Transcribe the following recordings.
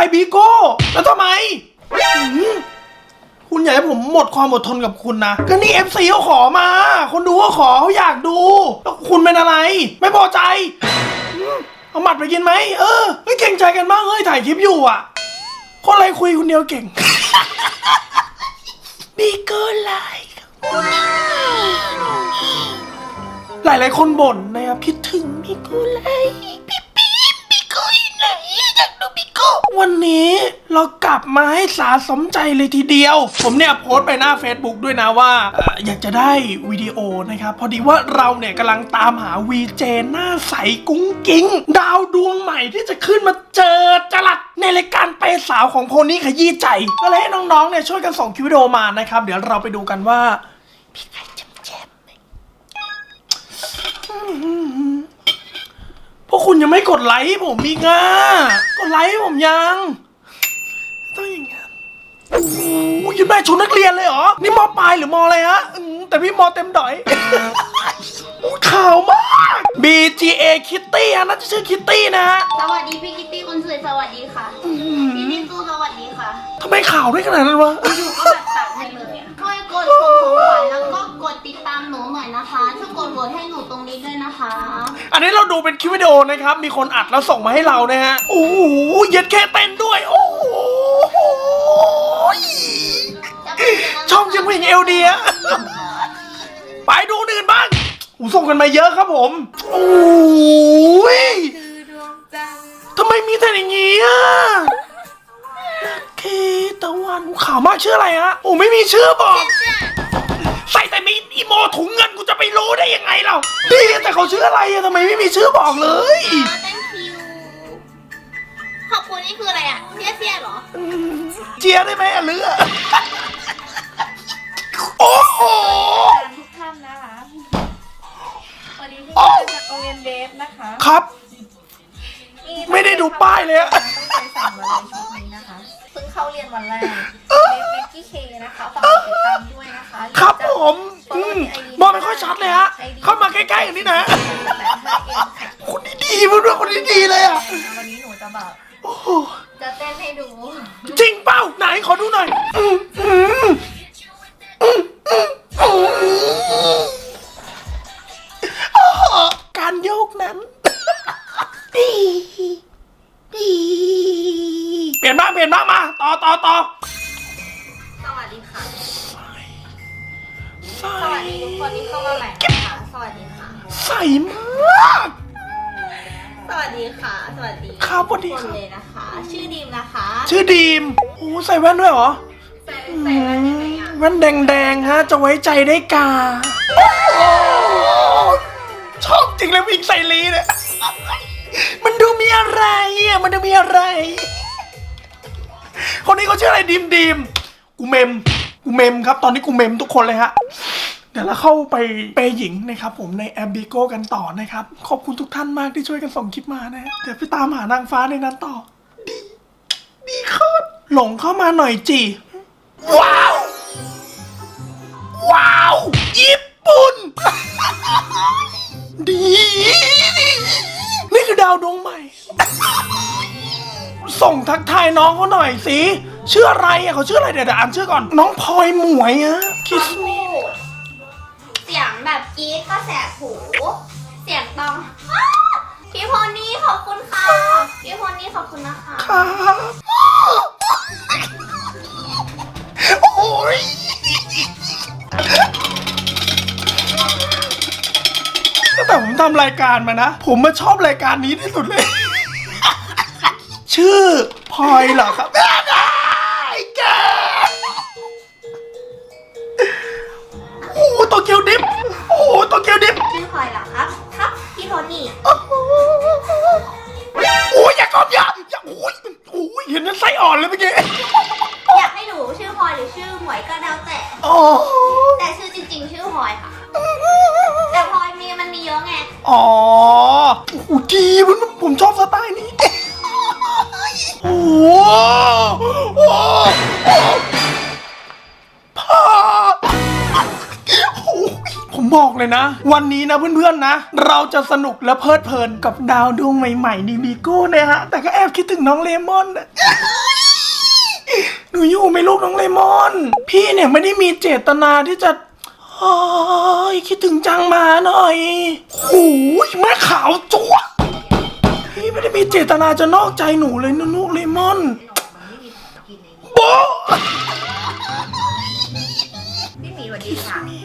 ายบีโก้ แล้วทำไมหืมคุณอยากให้ผมหมดความอดทนกับคุณนะ ก็นี่เอฟซีเขาขอมา คนดูก็ขอเขาอยากดู แล้วคุณเป็นอะไร ไม่พอใจหืมเอาหมัดไปกินไหม เออไม่เก่งใจกันบ้างเฮ้ยถ่ายคลิปอยู่อะ คนไรคุยคนเดียวเก่ง บีโก้ไลค์หลายหลายๆคนบ่นนะครับคิดถึงบีโก้ไลค์พี่ปี๊บบีโก้อยู่ไหนอยากดูบีโก้ วันนี้เรากลับมาให้สาสมใจเลยทีเดียว ผมเนี่ยโพสต์ไปหน้า Facebook ด้วยนะว่าเอ่ออยากจะได้วิดีโอนะครับ พอดีว่าเราเนี่ยกำลังตามหาวีเจหน้าใสกุ้งกิ้ง ดาวดวงใหม่ที่จะขึ้นมาเจอจลัดในรายการเปย์สาวของโพนี่ขยี้ใจ ก็เลยให้น้องๆเนี่ยช่วยกันส่งคลิปวิดีโอมานะครับ เดี๋ยวเราไปดูกันว่าพี่ใครจำแจมไหมพว กคุณยังไม่กดไลค์ให้ผมอีกอะกดไลค์ให้ผมยัง ต้องอย่างงั้นโอ้โหยังแม่ชุดนักเรียนเลยเหรอ นี่มอปลายหรือมออะไรฮะอืมแต่พี่มอเต็มดอยโอ้ยขาวมาก BGA Kitty อะน่าจะชื่อ Kitty นะฮะสวัสดีพี่กิตตี้คนสวยสวัสดีค่ะพี่นิซูสวัสดีค่ะ ทำไมขาวได้ขนาดนั้นวะ อยู่ก็แบบตัดให้เลยอะช่วยกดส่งของขวัญแล้วก็กดติดตามห นะคะช่วยกดโหวตให้หนูตรงนี้ด้วยนะคะ อันนี้เราดูเป็นคลิปวิดีโอนะครับ มีคนอัดแล้วส่งมาให้เรานะฮะ โอ้โหเย็ดแค่เต้นด้วย โอ้โหจะเป็นยังไงช่องยังวิ่งเอลเดียไปดูคนอื่นบ้างอูส่งกันมาเยอะครับผม โอ้ยทำไมมีแต่อย่างงี้อะเคตะวันอูขาวมากชื่ออะไรฮะโอ้ไม่มีชื่อบอก โมถุงเงินกูจะไปรู้ได้ยังไงเราดีแต่เขาชื่ออะไรอะทำไมไม่มีชื่อบอกเลย อ่า thank you ขอบคุณนี่คืออะไรอะเสียเสียเหรอ เจียได้ไหมอะเรือโอ้โห ทุกท่านนะคะ วันนี้พี่โอ้มาจากโรงเรียนเวฟนะคะครับ ไม่ได้ดูป้ายเลยอะ ตั้งใจสั่งมาเลยชุดนี้นะคะ เพิ่งเข้าเรียนวันแรกเวฟเม กกี้เคนะคะฝากกดติดตามด้วยนะคะครับผมอืมมองไม่ค่อยชัดเลยฮะ เข้ามาใกล้ๆกันนี่นะแปดห้าเอ็มค่ะคนนี้ดีเพื่อนๆคนนี้ดีเลยอะวันนี้หนูจะแบบ โอ้โหจะเต้นให้ดู จริงเปล่าไหนขอดูหน่อย ดีค่ะ สวัสดีครับสวัสดีทุกคครันบเลยนะคะ ชื่อดีมนะคะชื่อดีมโอ้ใส่แว่นด้วยเหรอใส่ใส่อะไรยังไงอะแว่นแดงๆฮะ จะไว้ใจได้กาโอ้โหชอบจริงเลยวิ่งใส่ลีเนี่ย มันดูมีอะไรอะ มันดูมีอะไร คนนี้เขาชื่ออะไรดีมดีมกูเมม กูเมมครับ ตอนนี้กูเมมทุกคนเลยฮะ เดี๋ยวเราเข้าไปเปย์หญิงนะครับผมในแอมบิโกกันต่อนะครับ ขอบคุณทุกท่านมากที่ช่วยกันส่งคลิปมานะเดี๋ยวไปตามหานางฟ้าในนั้นต่อ ดี ดีโคตรหลงเข้ามาหน่อยจีว้าว ว้าว ญี่ปุ่น ดี นี่คือดาวดวงใหม่ ส่งทักทายน้องเขาหน่อยสิชื่ออะไรอะเขาชื่ออะไรเดี๋ยวอ่านชื่อก่อน น้องพลอยหมวยอะคิสมีเสียง แบบกรี๊ดก็แสบหู เสียงตองอ้าพี่โพนี่ขอบคุณค่ะ พี่โพนี่ขอบคุณนะคะ โอ้ยตั้งแต่ผมทำรายการมานะ ผมมาชอบรายการนี้ที่สุดเลย ชื่อพลอยเหรอครับ อ่อนเลยเมื่อกี้อยากให้หนูชื่อพลอยหรือชื่อหมวยก็แล้วแต่ โอ้แต่ชื่อจริงๆ ชื่อพลอยค่ะ แต่พลอยมีมันมีเยอะไง อ๋อโอ้โหดีมันผมชอบสไต เลยนะ วันนี้นะเพื่อนๆนะ เราจะสนุกและเพลิดเพลินกับดาวดวงใหม่ๆในบีโก้นะฮะ แต่ก็แอบคิดถึงน้องเลมอนนะหนูอยู่ไหม่ลูกน้องเลมอน พี่เนี่ยไม่ได้มีเจตนาที่จะโอ้ยคิดถึงจังมาหน่อยหูยแม่ขาวจั๊วพี่ไม่ได้มีเจตนาจะนอกใจหนูเลยนะลูกเลมอนโบพี่หมีสวัสดีค่ะ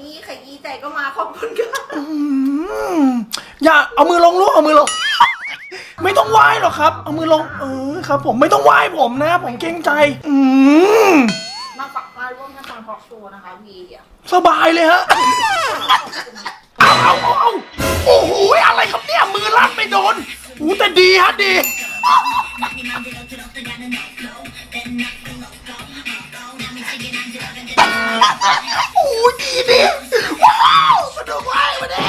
นี่ขยี้ใจก็มาขอบคุณค่ะอืมอย่าเอามือลงลูกเอามือลง ไม่ต้องไหว้หรอกครับ เอามือลง เออครับ ผมไม่ต้องไหว้ผมนะ ผมเกรงใจ อืมมาฝักมาร่วมกันตอนทอล์กโชว์นะคะวีอะสบายเลยฮะเอาเอาเอาเอาโอ้โหอะไรครับเนี่ยมือลั่นไปโดนอู้แต่ดีฮะดี โอ้ยดีดีว้าวมาดูไว้มาเด้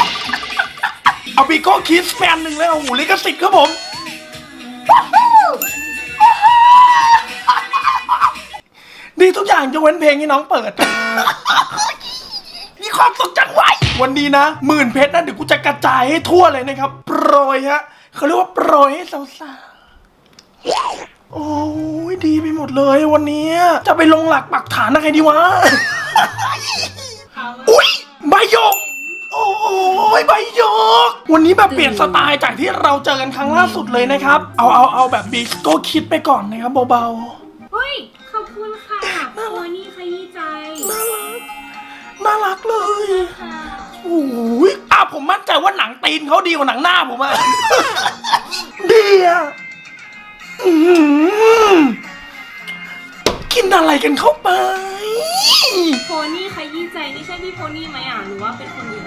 เอาปีโก้คิสแมนหนึ่งเลยโอ้โหลิขสิทธิ์ครับผมดีทุกอย่างยกเว้นเพลงที่น้องเปิด มีความสุขจังไววันนี้นะหมื่นเพชรนะเดี๋ยวกูจะกระจายให้ทั่วเลยนะครับ โปรยฮะเขาเรียกว่าโปรยให้สาวๆ โอ้ยดีไปหมดเลยวันนี้ จะไปลงหลักปักฐานอะไรดีวะ อุ้ยใบหยก โอ้ยใบหยก วันนี้แบบเปลี่ยนสไตล์จากที่เราเจอกันครั้งล่าสุดเลยนะครับ เอาเอาเอาแบบบิ๊กโก็คิดไปก่อนนะครับเบาๆเฮ้ย ขอบคุณค่ะโอ้นี่ขยี้ใจน่ารัก น่ารักเลย ค่ะโอ้ยอะผมมั่นใจว่าหนังตีนเขาดีกว่าหนังหน้าผมอะ ดีอะอื้อหือกินอะไรกันเข้าไป โพนี่ขยี้ใจนี่ใช่พี่โพนี่ไหมอะหรือว่าเป็นคนอื่น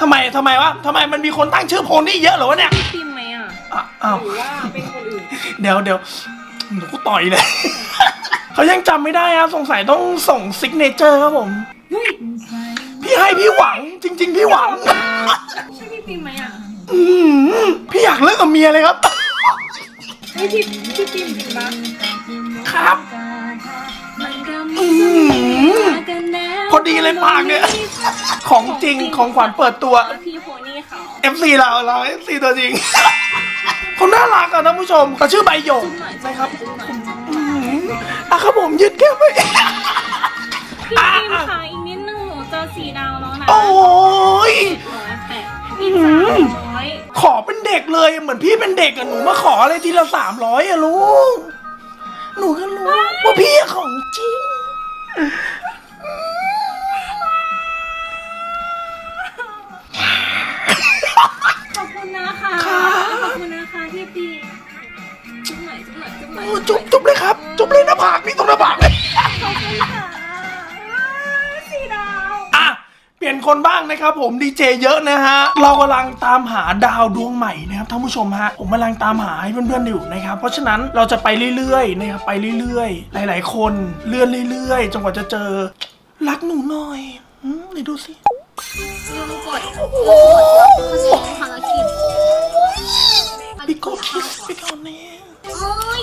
ทำไมทำไมวะทำไมมันมีคนตั้งชื่อโพนี่เยอะเหรอวะเนี่ยพี่ปิมไหมอะอะอ้าว หรือว่าเป็นคนอื่นเดี๋ยวเดี๋ยวเดี๋ยวกูต่อยเลย เขายังจำไม่ได้อะสงสัยต้องส่งซิกเนเจอร์ครับผม เฮ้ยพี่ให้พี่หวังจริง ๆ พี่หวัง ใช่พี่ปิมไหมอะอืมพี่อยากเลิกกับเมียเลยครับ เฮ้ยพี่พี่ปิมจริงปะครับ พอดีเลยปากเนี่ย ของจริงของขวัญเปิดตัว พี่โพนี่เขา FC เราเรา FC ตัวจริงเขาน่ารักอะท่านผู้ชมเขาชื่อใบหยกจุ๊บหน่อยนะครับจุ๊บหน่อยอืมอะครับผมยืนแก้วไปพี่อะปิมอะค่ะอีกนิดนึงหนูเจอสีดาวแล้วนะโอ้ย ร้อยแปดอีกสามร้อยขอเป็นเด็กเลยเหมือนพี่เป็นเด็กอะหนูมาขออะไรทีละสามร้อยอะลูก หนูก็รู้ว่าพี่อะของจริง ขอบคุณนะคะค่ะขอบคุณนะคะพี่ปิมจุ๊บหน่อยจุ๊บหน่อยจุ๊บหน่อยโอ้จุ๊บจุ๊บเลยครับ จุ๊บเลยหน้าผากนี่ตรงหน้าผากเลย ลี่ยนคนบ้างนะครับผมดีเจเยอะนะฮะเรากำลังตามหาดาวดวงใหม่นะครับท่านผู้ชมฮะผมกำลังตามหาให้เพื่อนๆอยู่นะครับเพราะฉะนั้นเราจะไปเรื่อยๆนะครับไปเรื่อยๆ หลาย ๆ คนเลื่อนเรื่อยๆจนกว่าจะเจอรักหนูหน่อยอืมไหนดูสิลืมกดโอ้ภารกิจบิโก้คิสไปก่อนเนี่ยโอ้ย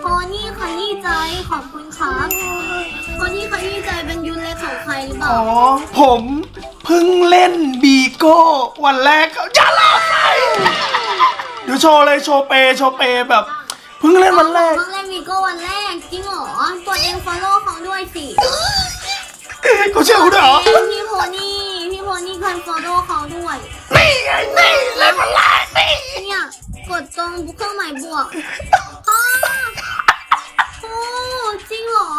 โพนี่ขยี้ใจขอบคุณครับโพนี่ขยี้ใจ ยุนเล็กของใครหรือเปล่าอ๋อ ผมเพิ่งเล่นบีโก้วันแรกเขาอย่าเล่าไปเดี๋ยวโชว์เลยโชว์เปย์โชว์เปย์แบบเพิ่งเล่นวันแรก เพิ่งเล่นวีโก้วันแรกจริงเหรอตัวเองฟอลโล่เขาด้วยสิเขาเชื่อคุณด้วยเหรอพี่โพนี่พี่โพนี่คันฟอลโล่เขาด้วยนี่ไงนี่เล่นวันแรกนี่เนี่ยกดตรงเครื่องหมายบวกอ้าโอ้ จริงเหรอ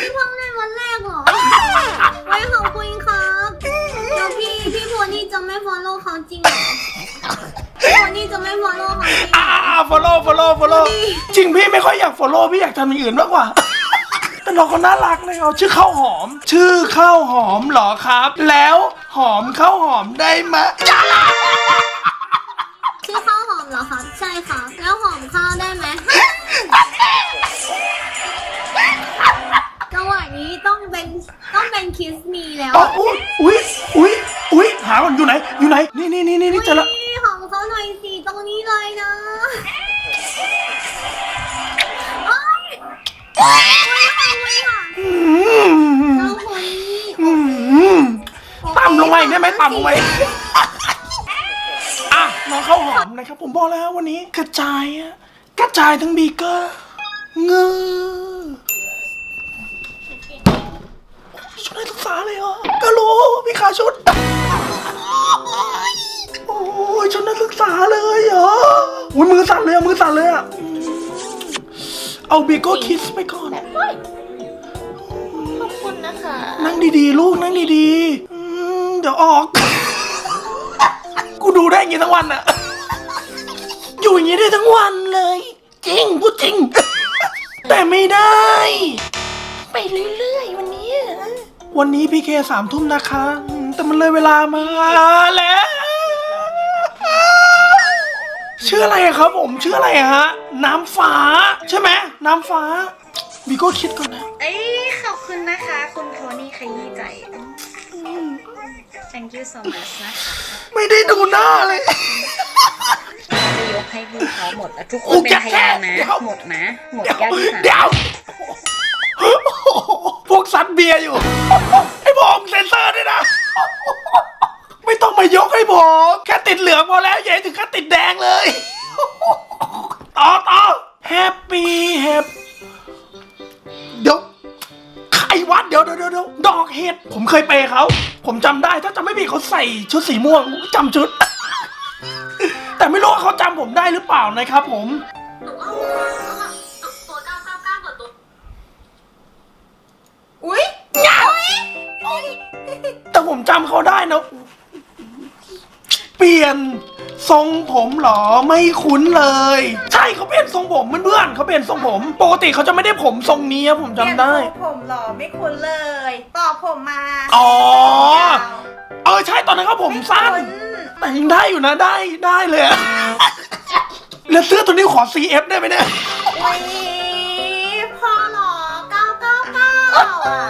พี่เพิ่งเล่นวันแรกเหรอไว้ขอบคุณครับแล้วพี่พี่โพนี่จะไม่ฟอลโล่เขาจริงเหรอพี่โพนี่จะไม่ฟอลโล่เขาจริงเหรอ่าอ follow follow follow จริงพี่ไม่ค่อยอยาก follow พี่อยากทำอย่างอื่นมากกว่า แต่น้องเขาน่ารักเลยเขาชื่อข้าวหอม ชื่อข้าวหอมเหรอครับ แล้วหอมข้าวหอมได้ไหมจ้าชื่อข้าวหอมเหรอครับ ใช่ค่ะแล้วหอมข้าวได้ไหม จังหวะนี้ต้องเป็นต้องเป็นคิสมีแล้วอุ้ยอุ้ยอุ้ยอุ้ยหาก่นอยู่ไหน อยู่ไหน นี่นี่นี่นี่เจอละของเขาหน่อยสิตรงนี้เลยนะโอ๊ยโอ๊ยโอ๊ยค่ะอืมเจ้าคนนี้อืมต่ำลงมาอีกได้ไหมต่ำลงมาอีกอะน้องข้าวหอมนะครับ ผมบอกแล้ววันนี้กระจายอะ กระจายทั้งบีเกอร์เงือชุดนักศึกษาเลยเหรอก็รู้พี่ขาชุด โอ้ยชุดนักศึกษาเลยเหรออุ้ยมือสั่นเลยอะมือสั่นเลยอะอืมเอาบีโก้คิสไปก่อนขอบคุณนะคะ นั่งดีๆ ลูกนั่งดีๆอืมเดี๋ยวออก กูดูได้อย่างงี้ทั้งวันอะ อยู่อย่างงี้ได้ทั้งวันเลย จริงพูดจริง แต่ไม่ได้ ไปเรื่อยๆวันนี้วันนี้พี่เคสามทุ่มนะคะอืมแต่มันเลยเวลามาแล้ว ชื่ออะไรอะครับผมชื่ออะไรอะฮะ น้ำฟ้า ใช่ไหมน้ำฟ้าบีโก้คิดก่อนนะ เอ้ยขอบคุณนะคะ คุณโทนี่ขยี้ใจ thank you so much นะคะ ไม่ได้ดูหน้าเลยจะ ยกให้พี่เขาหมดแล้วทุกคกูนเป็นจะพยานนะแค่เดี๋ยวหมดนะหมดเดี๋ยวแก้วที่สามเดี๋ยวพวกซัดเบียร์อยู่ไอ้ผมเซนเซอร์ด้วยนะ ไม่ต้องมายกให้ผมแค่ติดเหลืองพอแล้วอย่าให้ถึงขั้นติดแดงเลย ต่อต่อแฮปปี้แฮปเดี๋ยวใครวัดเดี๋ยวเดี๋ยวเดี๋ยวเดี๋ยวดอกเห็ดผมเคยเปย์เขา ผมจำได้ถ้าจำไม่ผิดเขาใส่ชุดสีม่วงจำชุด แต่ไม่รู้ว่าเขาจำผมได้หรือเปล่านะครับผมอุ้ยแต่ผมจำเขาได้นะ เปลี่ยนทรงผมเหรอไม่คุ้นเลย ใช่เขาเปลี่ยนทรงผมเพื่อนๆเขาเปลี่ยนทรงผมปกติเขาจะไม่ได้ผมทรงนี้อะผมจำได้ เปลี่ยนทรงผมเหรอไม่คุ้นเลย ต่อผมมาอ๋อ ยาวเออใช่ตอนนั้นเขาผมสั้น ไม่คุ้น แต่ยังได้อยู่นะได้ได้เลยอะแล้วเสื้อตัวนี้ขอ CF ได้ไหมเนี่ย อุ้ยพอเหรอเก้าเก้าเก้าอะ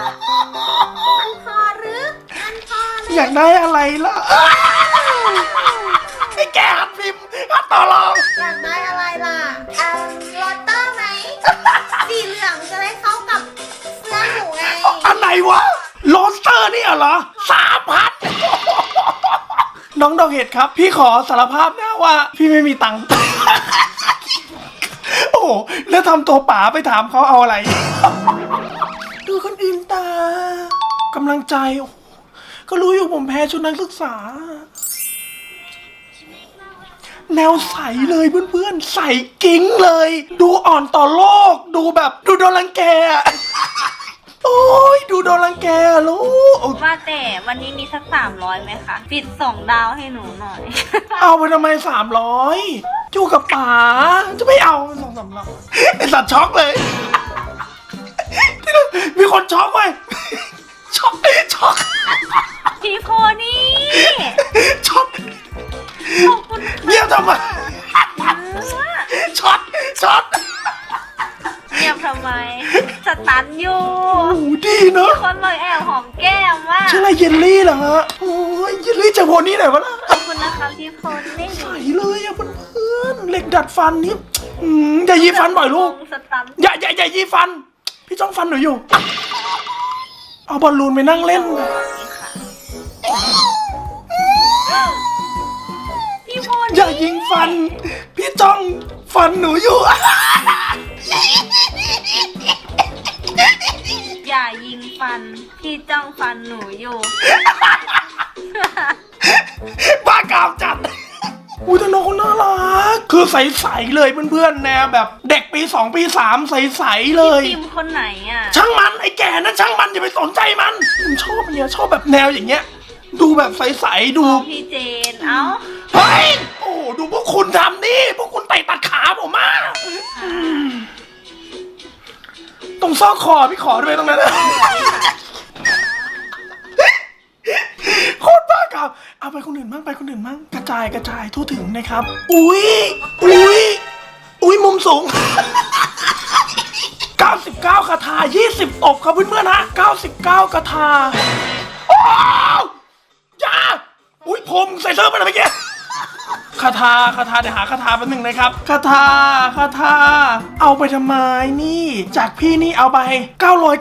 มันพอหรือ มันพอหรืออยากได้อะไรล่ะไอ้แกหัดพิมพ์หัดต่อรองอยากได้อะไรล่ะเอ่อลอตเตอร์ไหม สีเหลืองจะได้เข้ากับเสื้อหนูไงอันไหนวะโรสเตอร์นี่เหรอสามพัน น้องดอกเห็ดครับ พี่ขอสารภาพนะว่า พี่ไม่มีตังค์ โอ้โหแล้วทำตัวป๋าไปถามเขาเอาอะไร ดูคนอื่นตากำลังใจโอ้โหก็รู้อยู่ผมแพ้ชุดนักศึกษา แนวใสเลยเพื่อนๆ ใสกิ้งเลย ดูอ่อนต่อโลก ดูแบบดูโดนรังแกอะ โอ้ยดูโดนรังแกอะลูกว่าแต่วันนี้มีสักสามร้อยไหมคะ ปิดสองดาวให้หนูหน่อย เอาไปทำไมสามร้อยอยู่กับป๋าจะไม่เอาสองสามร้อยไอสัตว์ช็อกเลย มีคนช็อกเว้ยช็อกช็อกพี่โพนี่ช็อกขอบคุณเงียบทำไมช็อตช็อตเงีย บทำไม สตันอยู่โอ้โหดีเนอะคนเลยแอบหอมแก้มว่าชื่ออะไรเยลลี่เหรอฮะโอ้ยเยลลี่จากโพนี่ไหนวะนะขอบคุณนะคะพี่โพนี่ใสเลยอะเพื่อนๆเหล็กดัดฟันนี่อืมอย่ายีฟันบ่อยลูก สตันอย่าอย่าอย่ายีฟัน พี่จ้องฟันหนูอยู่ เอาบอลลูนไปนั่งเล่น พี่โพอย่านี่ยิงฟัน พี่จ้องฟันหนูอยู่ อย่ายิงฟัน พี่จ้องฟันหนูอยู่ บ้ากามจัด อุ้ยแต่น้องเขาน่ารัก คือใสๆเลยเพื่อนๆแนวแบบเด็กปีสองปีสามใสๆเลย ทีมคนไหนอะ ช่างมันไอ้แก่นั่นช่างมันอย่าไปสนใจมันผมชอบเนี่ยชอบแบบแนวอย่างเงี้ย ดูแบบใสๆดู พี่เจน เอ้าเฮ้ย โอ้โหดูพวกคุณทำนี่ พวกคุณไต่ตัดขาผมมา ตรงซอกคอพี่ขอด้วยตรงนั้นนะโคตรบ้ากับเอาไปคนอื่นบ้างไปคนอื่นบ้างกระจายกระจายทั่วถึงนะครับ อุ้ยอุ้ยอุ้ยมุมสูง 99คาถา20ตบครับเพื่อนๆฮะ99คาถาโอ้ยอย่าอุ้ยผมใส่เสื้อมาหน่อยเมื่อกี้ คาถาคาถาเดี๋ยวหาคาถาแป๊บหนึงนะครับคาถาคาถาเอาไปทำไมนี่ จากพี่นี่เอาไป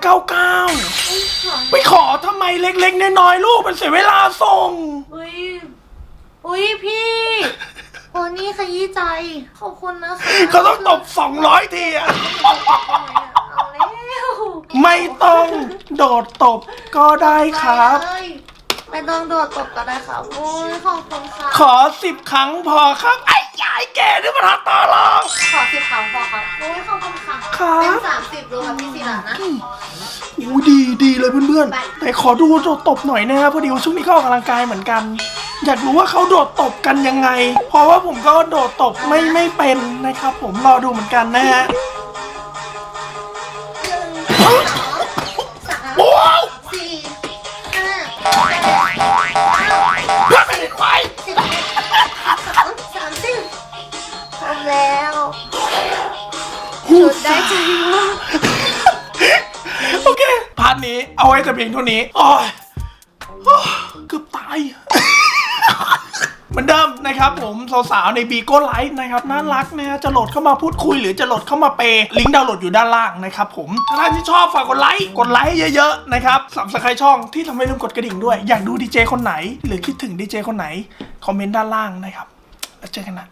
999 ไปขอทำไมเล็กๆน้อยๆลูกมันเสียเวลาส่ง อุ้ย อุ้ยพี่โพนี่ขยี้ใจ ขอบคุณนะคะเขาต้องตบ 200 ทีอะเอาแล้วไม่ต้องโดดตบก็ได้ครับได้เลย ไม่ต้องโดดตบก็ได้ครับโอ้ยขอบคุณค่ะขอ10ครั้งพอครับ ไอ้ยายแกนี่มันหาต่อรอง ขอสิบครั้งพอครับโอ้ยขอบคุณค่ะครับ เป็นสามสิบดูครับพี่ศิลานะ อู้ดีดีเลยเพื่อนๆ แต่ขอดูโดดตบหน่อยนะครับพอดีว่าช่วงนี้ก็ออกกำลังกายเหมือนกัน อยากรู้ว่าเขาโดดตบกันยังไง เพราะว่าผมก็โดดตบไม่ไม่เป็นนะครับ ผมรอดูเหมือนกันนะฮะ พ่อไม่ได้ไหวสิบเอ็ดสามสิบครบแล้วสุดได้ใจมากโอเคพาร์ทนี้เอาไว้แต่เพียงเท่านี้อ้ยโอ้ยเกือบตาย เหมือนเดิมนะครับผมสาวๆในบีโก้ไลฟ์นะครับน่ารักนะจะโหลดเข้ามาพูดคุยหรือจะโหลดเข้ามาเปย์ลิงก์ดาวน์โหลดอยู่ด้านล่างนะครับผมถ้าท่านที่ชอบฝากกดไลค์กดไลค์เยอะๆนะครับสับสไครช่องที่ทำให้ลืมกดกระดิ่งด้วย อยากดูดีเจคนไหน หรือคิดถึงดีเจคนไหน คอมเมนต์ด้านล่างนะครับแล้วเจอกันนะ